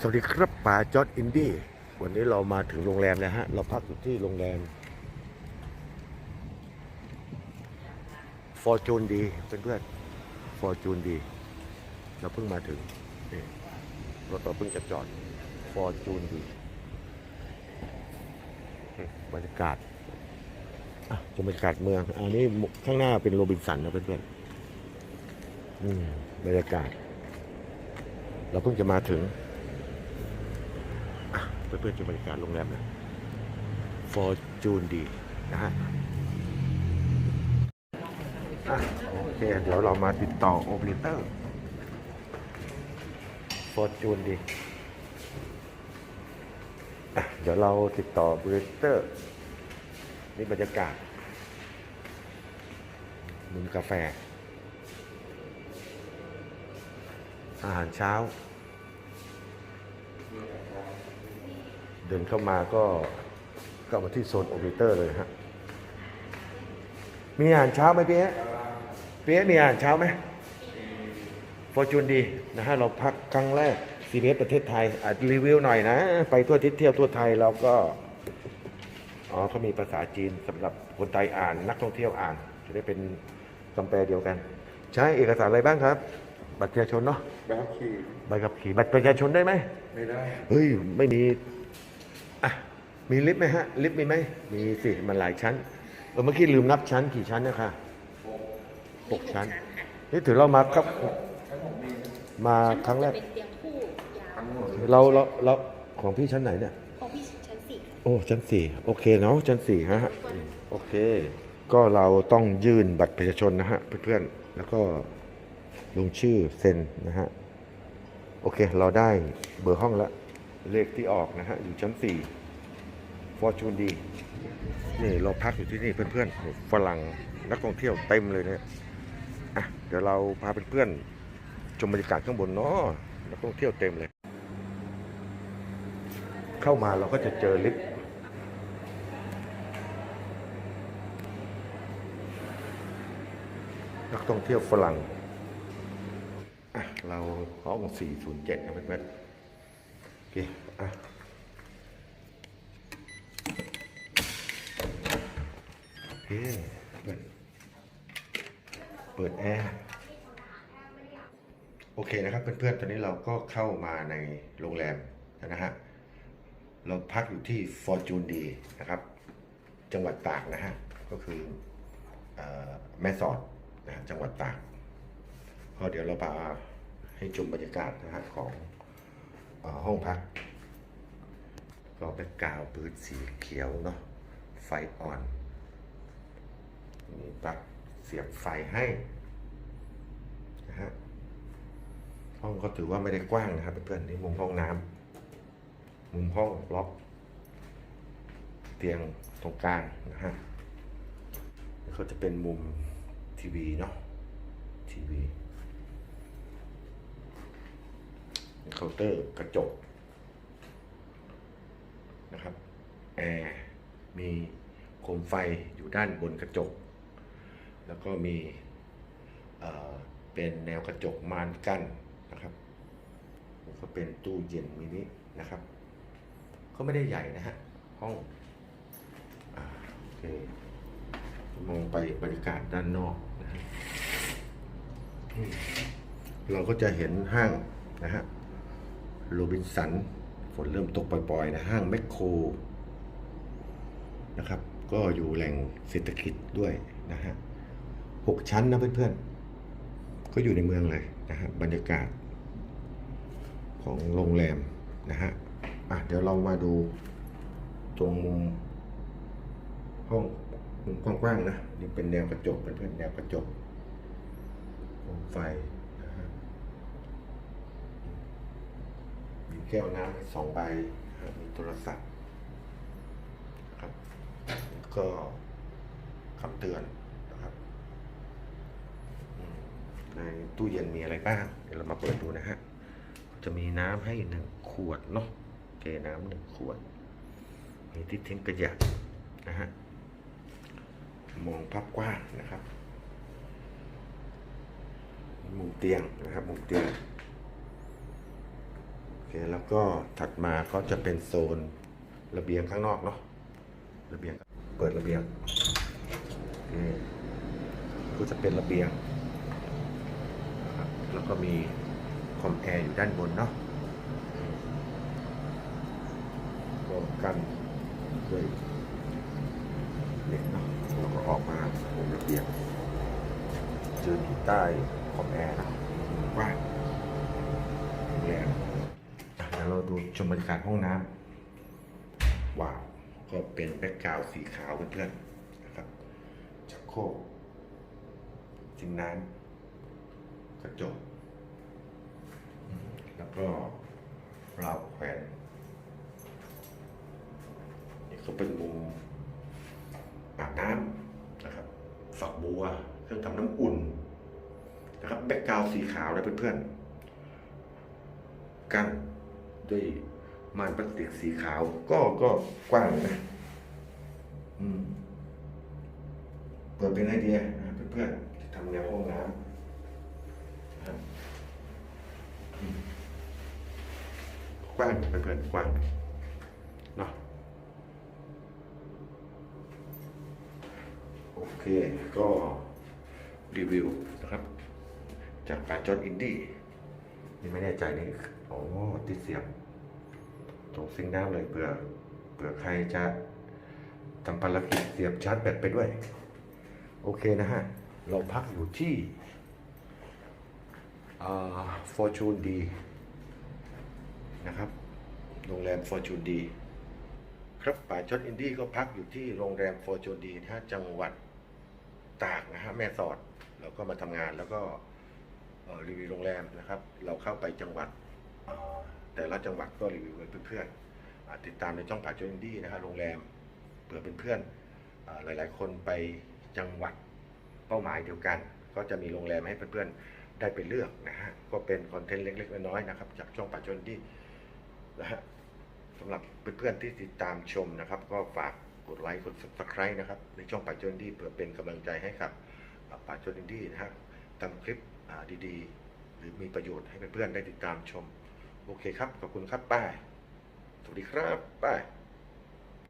สวัสดีครับป่าจอดอินดี้วันนี้เรามาถึงโรงแรมแล้วฮะ เราพักอยู่ที่โรงแรมฟอร์จูนดีเพื่อนๆฟอร์จูนดี เราเพิ่งมาถึงรถเราเพิ่งจะจอดฟอร์จูนดีบรรยากาศอะชมบรรยากาศเมือง อันนี้ข้างหน้าเป็นโรบินสันนะเพื่อนๆบรรยากาศ เราเพิ่งจะมาถึง เพื่อนๆจะบรรยากาศโรงแรมนะฟอร์จูนดีนะฮะอะโอเค เดี๋ยวเรามาติดต่อโอเปอเรเตอร์ฟอร์จูนดี เดี๋ยวเราติดต่อโอเปอเรเตอร์นี่บรรยากาศมุมกาแฟ อาหารเช้า เดินเข้ามาก็ก็มาที่โซนโอเปอเรเตอร์เลยฮะ มีอาหารเช้าไหมเปี๊ยะเปี๊ยะมีอาหารเช้าไหมฟอร์จูนดีนะฮะ เราพักครั้งแรกซีเรียสประเทศไทยอาจรีวิวหน่อยนะ ไปทั่วทิศเที่ยวทั่วไทยเราก็ อ๋อเขามีภาษาจีนสำหรับคนไทยอ่านนักท่องเที่ยวอ่าน จะได้เป็นคำแปลเดียวกัน ใช้เอกสารอะไรบ้างครับ บัตรประชาชนเนาะแบบขี่ใบขับขี่บัตรประชาชนได้ไหมไม่ได้ เฮ้ย ไม่มีอะ มีลิฟต์ไหมฮะ ลิฟต์มีไหม มีสิ มันหลายชั้น เออเมื่อกี้ลืมนับชั้นกี่ชั้นนะคะหกชั้น นี่ถือเรามาครับ มาครั้งแรก เป็นเตียงคู่ยาวทั้งหมดเราเราเราของพี่ชั้นไหนเนี่ย ของพี่ชั้นสี่โอ้ ชั้นสี่โอเคเนาะ ชั้นสี่ฮะอืมโอเค ก็เราต้องยื่นบัตรประชาชนนะฮะเพื่อนๆ แล้วก็ลงชื่อเซ็นนะฮะ โอเค เราได้เบอร์ห้องแล้ว เลขที่ออกนะฮะ อยู่ชั้นสี่ ฟอร์จูนดีนี่เราพักอยู่ที่นี่เพื่อนๆฝรั่งนักท่องเที่ยวเต็มเลยเนี่ยอะเดี๋ยวเราพาเพื่อนๆชมบรรยากาศข้างบนเนาะนักท่องเที่ยวเต็มเลย เข้ามาเราก็จะเจอลิฟต์นักท่องเที่ยวฝรั่งอะเราห้อง407นะเพื่อนๆโอเคอะ โอ เคเปิดเปิดแอร์โอเคนะครับเพื่อนๆตอนนี้เราก็เข้ามาในโรงแรมนะฮะเราพักอยู่ที่ฟอร์จูนดีนะครับ จังหวัดตากนะฮะก็คืออแม่สอดนะฮะจังหวัดตากก็เดี๋ยวเราพาให้ชมบรรยากาศนะฮะของออห้องพักก็เป็นกาวพื้นสีเขียวเนาะไฟอ่อน มีปลั๊กเสียบไฟให้นะฮะห้องก็ถือว่าไม่ได้กว้างนะครับเพื่อนๆนี่มุมห้องน้ำมุมห้องล็อกเตียงตรงกลางนะฮะแล้วก็จะเป็นมุมทีวีเนาะทีวีเคาน์เตอร์กระจกนะครับแอร์มีโคมไฟอยู่ด้านบนกระจก แล้วก็มีเป็นแนวกระจกมานกั้นนะครับแล้วก็เป็นตู้เย็นมินินะครับก็ไม่ได้ใหญ่นะฮะห้องอโอเคมองไปบรรยากาศด้านนอกนะฮะเราก็จะเห็นห้างนะฮะโรบินสันฝนเริ่มตกปล่อยๆนะห้างแมคโครนะครับ ก็อยู่แหล่งเศรษฐกิจด้วยนะฮะ หกชั้นนะเพื่อนๆ ก็อยู่ในเมืองเลยนะฮะบรรยากาศของโรงแรมนะฮะอะเดี๋ยวเรามาดูตรงมุมห้องมุมกว้างๆนะนี่เป็นแนวกระจกเพื่อนๆแนวกระจกโคมไฟนะฮะมีแก้วน้ำสองใบมีโทรศัพท์ครับก็คำเตือนนะครับอืม ในตู้เย็นมีอะไรบ้าง เดี๋ยวเรามาเปิดดูนะฮะ จะมีน้ำให้หนึ่งขวดเนาะเคน้ำหนึ่งขวด มีที่ทิ้งกระยะนะฮะ มองภาพกว้างนะครับ มุมเตียงนะครับ มุมเตียง โอเค แล้วก็ถัดมาก็จะเป็นโซนระเบียงข้างนอกเนาะ ระเบียง เปิดระเบียงนี่ก็จะเป็นระเบียง แล้วก็มีคอมแอร์อยู่ด้านบนเนาะก็กันด้วยเหล็กเนาะแล้วก็ออกมาบนระเบียงยืนอยู่ใต้คอมแอร์นะว้างโรงแรมอะเดี๋ยวเราดูชมบรรยากาศห้องน้ำว้าวก็เป็นแบ็กกราวสีขาวเพื่อนๆนะครับชักโครกซิงน้ำ กระจก แล้วก็ราวแขวนนี่ก็เป็นมุมอาบน้ำนะครับฝักบัวเครื่องทำน้ำอุ่นนะครับแบ็กกราวด์สีขาวนะเพื่อนๆ กั้นด้วยม่านพลาสติกสีขาว ก็ก็กว้างนะอืมเปิดเป็นไอเดียนะเพื่อนๆทำแนวห้องน้ำ กว้างเพื่อนๆกว้างเนาะโอเคก็รีวิวนะครับ จากป่าจอนอินดี้นี่ไม่แน่ใจนี่โอ้ติดเสียบตรงซิงค์น้ำเลยเผื่อเผื่อใครจะทำภารกิจเสียบชาร์จแบตไปด้วย โอเคนะฮะ เราพักอยู่ที่ ฟอร์จูนดีนะครับโรงแรมฟอร์จูนดีครับป่าจอนอินดี้ก็พักอยู่ที่โรงแรมฟอร์จูนดีนะฮะจังหวัดตากนะฮะแม่สอดเราก็มาทำงานแล้วก็รีวิวโรงแรมนะครับ เราเข้าไปจังหวัดแต่ละจังหวัดก็รีวิวเพื่อนๆอ่าติดตามในช่องผ่าจนดี้นะฮะโรงแรมเผื่อเพื่อนๆหลายๆ คนไปจังหวัดเป้าหมายเดียวกัน ก็จะมีโรงแรมให้เพื่อนๆ ได้ไปเลือกนะฮะก็เป็นคอนเทนต์เล็ก ๆ น้อยๆนะครับ จากช่องป่าจนดี้นะฮะสำหรับเพื่อนๆที่ติดตามชมนะครับ ก็ฝากกดไลค์กด subscribe นะครับในช่องป่าจนดี้เพื่อเป็นกำลังใจให้กับอ่าป่าจนดี้นะฮะทำคลิปดีๆ หรือมีประโยชน์ให้เพื่อนๆได้ติดตามชม โอเคครับ ขอบคุณครับป้ายสวัสดีครับป้าย